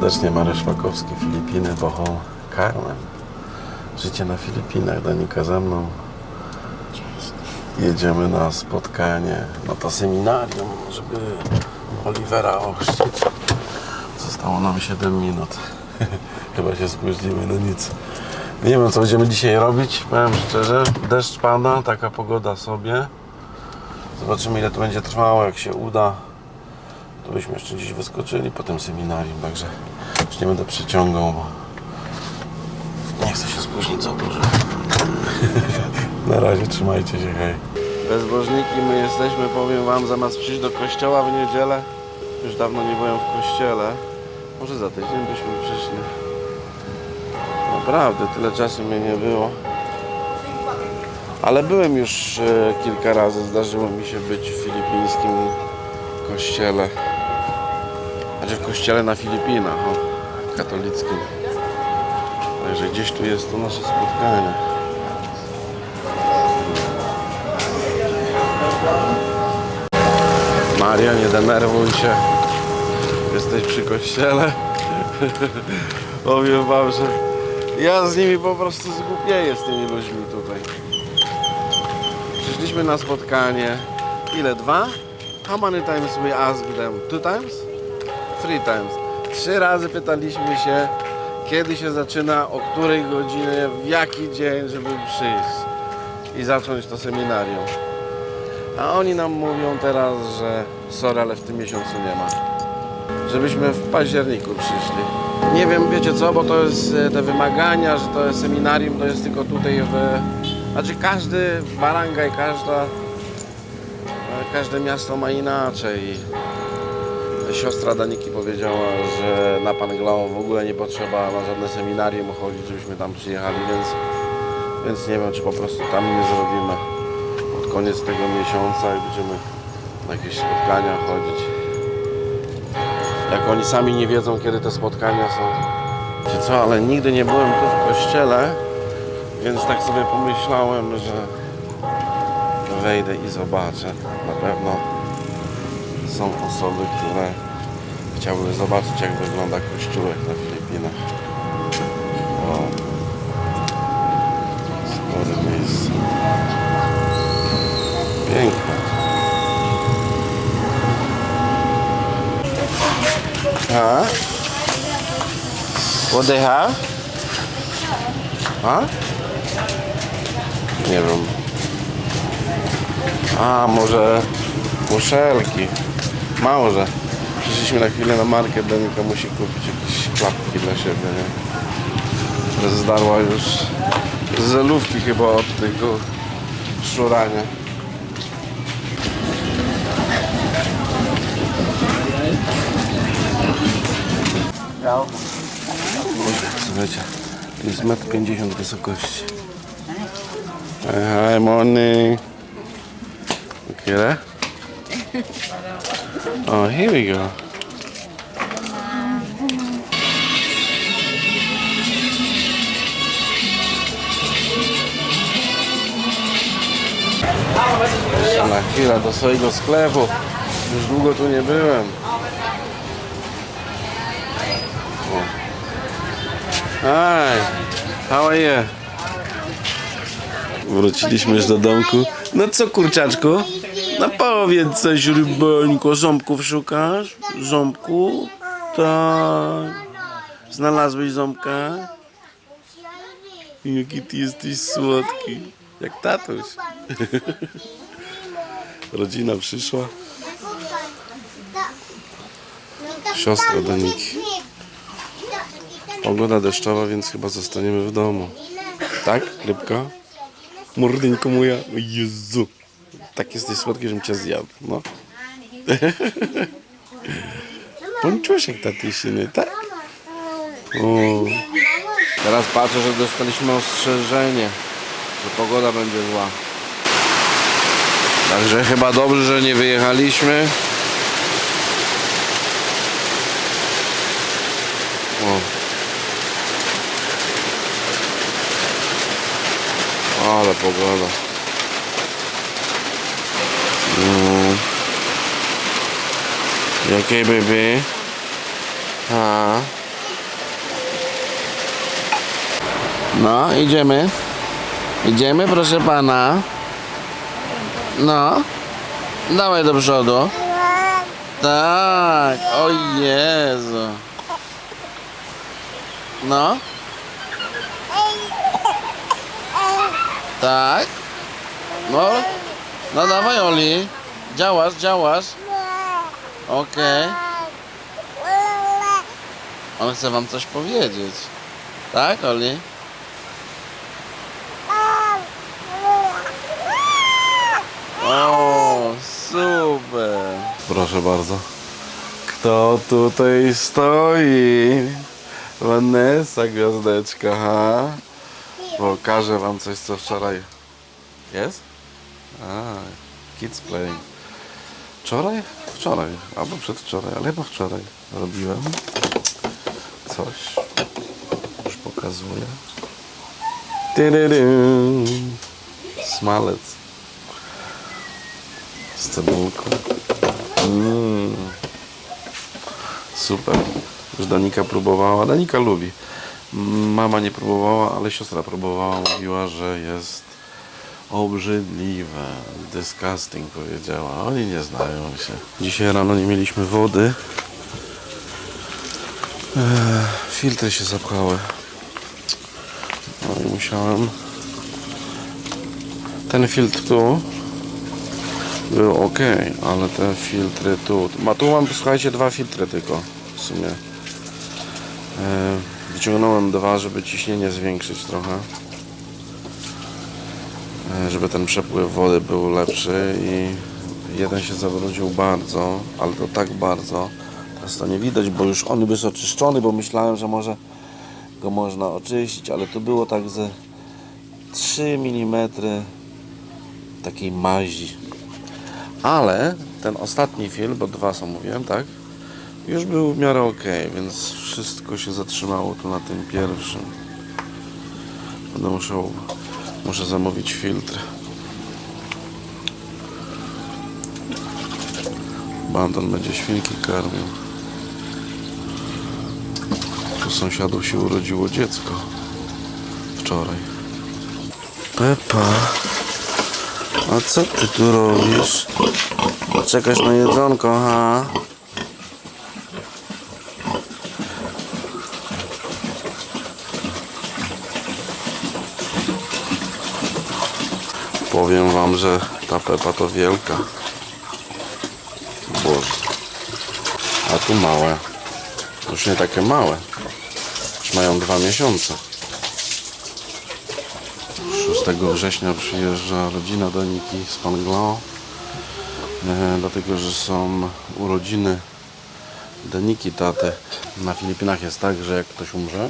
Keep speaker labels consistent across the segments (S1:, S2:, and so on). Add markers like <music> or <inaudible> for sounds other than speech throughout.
S1: serdecznie, Mariusz Szpakowski, Filipiny, Bohol, Carmen. Życie na Filipinach, Danika ze mną. Jedziemy na spotkanie, na to seminarium, żeby Olivera ochrzcić. Zostało nam 7 minut. <laughs> Chyba się spóźnimy, no nic. Nie wiem, co będziemy dzisiaj robić, powiem szczerze. Deszcz pada, taka pogoda sobie. Zobaczymy, ile to będzie trwało, jak się uda. To byśmy jeszcze gdzieś wyskoczyli po tym seminarium, także już nie będę przyciągał, bo nie chcę się spóźnić za dużo. <laughs> Na razie trzymajcie się, hej. Bezbożniki my jesteśmy, powiem wam, zamiast przyjść do kościoła w niedzielę, już dawno nie byłem w kościele, może za tydzień byśmy przyszli. Naprawdę, tyle czasu mnie nie było. Ale byłem już e, kilka razy, zdarzyło mi się być w filipińskim kościele. Znaczy w kościele na Filipinach, o, katolickim. Także gdzieś tu jest to nasze spotkanie. Maria, nie denerwuj się. Jesteś przy kościele. <laughs> Powiem wam, że ja z nimi po prostu zgłupieję z tymi ludźmi tutaj. Przyszliśmy na spotkanie. Ile? Dwa? How many times we asked them? Two times? Three times. Trzy razy pytaliśmy się, kiedy się zaczyna, o której godzinie, w jaki dzień, żeby przyjść i zacząć to seminarium. A oni nam mówią teraz, że sorry, ale w tym miesiącu nie ma. Żebyśmy w październiku przyszli. Nie wiem, wiecie co, bo to jest e, te wymagania, że to jest seminarium, to jest tylko tutaj w... Znaczy każdy barangaj, każda... e, Każde miasto ma inaczej. Siostra Daniki powiedziała, że na Panglao w ogóle nie potrzeba na żadne seminarium chodzić, żebyśmy tam przyjechali, więc, więc nie wiem, czy po prostu tam nie zrobimy pod koniec tego miesiąca i będziemy na jakieś spotkania chodzić. Jak oni sami nie wiedzą, kiedy te spotkania są. Wiecie co, ale nigdy nie byłem tu w kościele, więc tak sobie pomyślałem, że wejdę i zobaczę. Na pewno są osoby, które chciałyby zobaczyć, jak wygląda kościółek na Filipinach. O, spore miejsce. Piękne. A? What they have? Nie wiem. A, może muszelki. Może. Przyszliśmy na chwilę na market, Danika musi kupić jakieś klapki dla siebie, nie? Zdarła już zelówki chyba od tego szurania. Słuchajcie, to jest 1,50 m wysokości. Hi, morning. Okay, Oh, here we go. Na chwilę do swojego sklepu. Już długo tu nie byłem. O. Hi, how are you? Wróciliśmy już do domku. No co kurczaczku? No powiedz coś rybańko, ząbków szukasz? Ząbku? Tak. Znalazłeś ząbka? Jaki ty jesteś słodki. Jak tatuś. <laughs> Rodzina przyszła. Siostra Daniki. Pogoda deszczowa, więc chyba zostaniemy w domu. Tak, rybka? Mordyńko moja. Jezu. Tak jesteś słodki, żebym cię zjadł. No. <laughs> Pończułeś jak tatysyny, tak? O. Teraz patrzę, że dostaliśmy ostrzeżenie, że pogoda będzie zła. Także chyba dobrze, że nie wyjechaliśmy. O. Ale pogoda. Jakie byby? A. No, idziemy. Idziemy, proszę pana. No. Dawaj do przodu. Tak. O Jezu. No. Tak. No. No dawaj Oli. Działasz, działasz. Okej. On chce wam coś powiedzieć. Tak, Oli? O, super. Proszę bardzo. Kto tutaj stoi? Vanessa Gwiazdeczka, ha? Pokażę wam coś, co wczoraj... Jest? A, kids playing. Wczoraj? Wczoraj, albo przedwczoraj, ale chyba wczoraj robiłem coś. Już pokazuję. Smalec. Z cebulką. Mm. Super. Już Danika próbowała. Danika lubi. Mama nie próbowała, ale siostra próbowała. Mówiła, że jest obrzydliwe. Disgusting powiedziała. Oni nie znają się. Dzisiaj rano nie mieliśmy wody. Ech, filtry się zapchały. No i musiałem. Ten filtr tu był ok, ale te filtry tu. Ma tu mam, słuchajcie, dwa filtry tylko w sumie. E, Wyciągnąłem dwa, żeby ciśnienie zwiększyć trochę. Żeby ten przepływ wody był lepszy i jeden się zawrócił bardzo, ale to tak bardzo. Teraz to nie widać, bo już on jest oczyszczony, bo myślałem, że może go można oczyścić, ale to było tak ze 3 mm takiej mazi. Ale ten ostatni film, bo dwa są mówiłem, tak? Już był w miarę ok, więc wszystko się zatrzymało tu na tym pierwszym. Będę musiał, muszę zamówić filtr. Bandon będzie świnki karmił. U sąsiadów się urodziło dziecko wczoraj. Pepa, a co ty tu robisz? Czekasz na jedzonko, ha? Powiem wam, że ta Pepa to wielka. Boże. A tu małe. Już nie takie małe. Już mają dwa miesiące. 6 września przyjeżdża rodzina do Niki z Panglau. E, dlatego, że są urodziny Deniki taty. Na Filipinach jest tak, że jak ktoś umrze,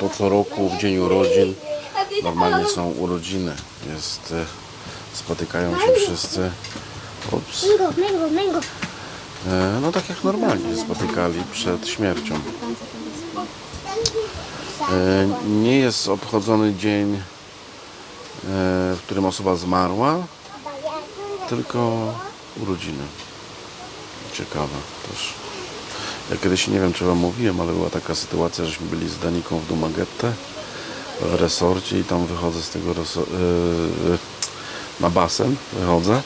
S1: to co roku w dzień urodzin normalnie są urodziny. Jest, e, spotykają się wszyscy. Ups. E, No tak jak normalnie spotykali przed śmiercią. E, Nie jest obchodzony dzień, w którym osoba zmarła, tylko urodziny. Ciekawe też. Ja kiedyś nie wiem, czy wam mówiłem, ale była taka sytuacja, żeśmy byli z Daniką w Dumaguete w resorcie i tam wychodzę z tego reso- e, na basen, wychodzę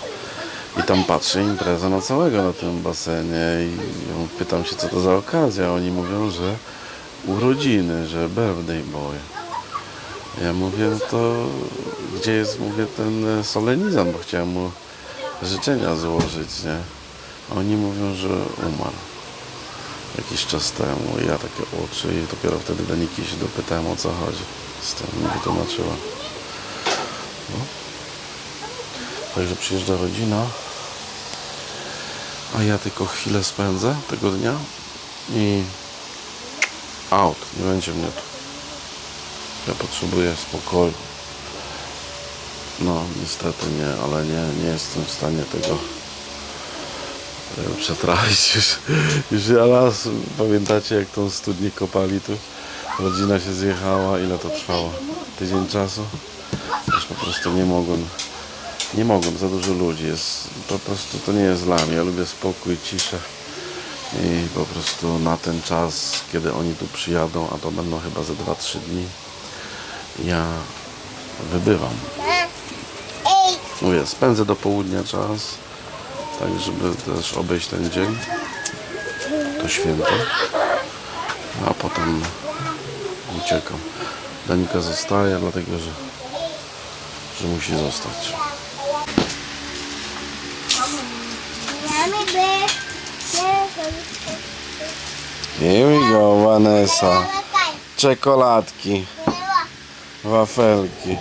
S1: i tam patrzę impreza na całego na tym basenie i pytam się co to za okazja. Oni mówią, że urodziny, że birthday boy. Ja mówię, to gdzie jest, mówię, ten solenizant, bo chciałem mu życzenia złożyć, nie? Oni mówią, że umarł jakiś czas temu. Ja takie oczy i dopiero wtedy do Niki się dopytałem o co chodzi. Z tym wytłumaczyła. No. Także przyjeżdża rodzina, a ja tylko chwilę spędzę tego dnia i out, nie będzie mnie tu. Ja potrzebuję spokoju. No, niestety nie, ale nie, nie jestem w stanie tego e, przetrawić <laughs> już. Już raz, pamiętacie jak tą studnię kopali tu? Rodzina się zjechała, ile to trwało? Tydzień czasu? Już po prostu nie mogłem nie mogłem, za dużo ludzi jest. Po prostu to nie jest dla mnie. Ja lubię spokój, ciszę. I po prostu na ten czas, kiedy oni tu przyjadą, a to będą chyba ze 2-3 dni, ja wybywam. Mówię, spędzę do południa czas, tak żeby też obejść ten dzień, to święto, a potem uciekam. Danika zostaje, dlatego że, że musi zostać. Here we go, Vanessa. Czekoladki, wafelki.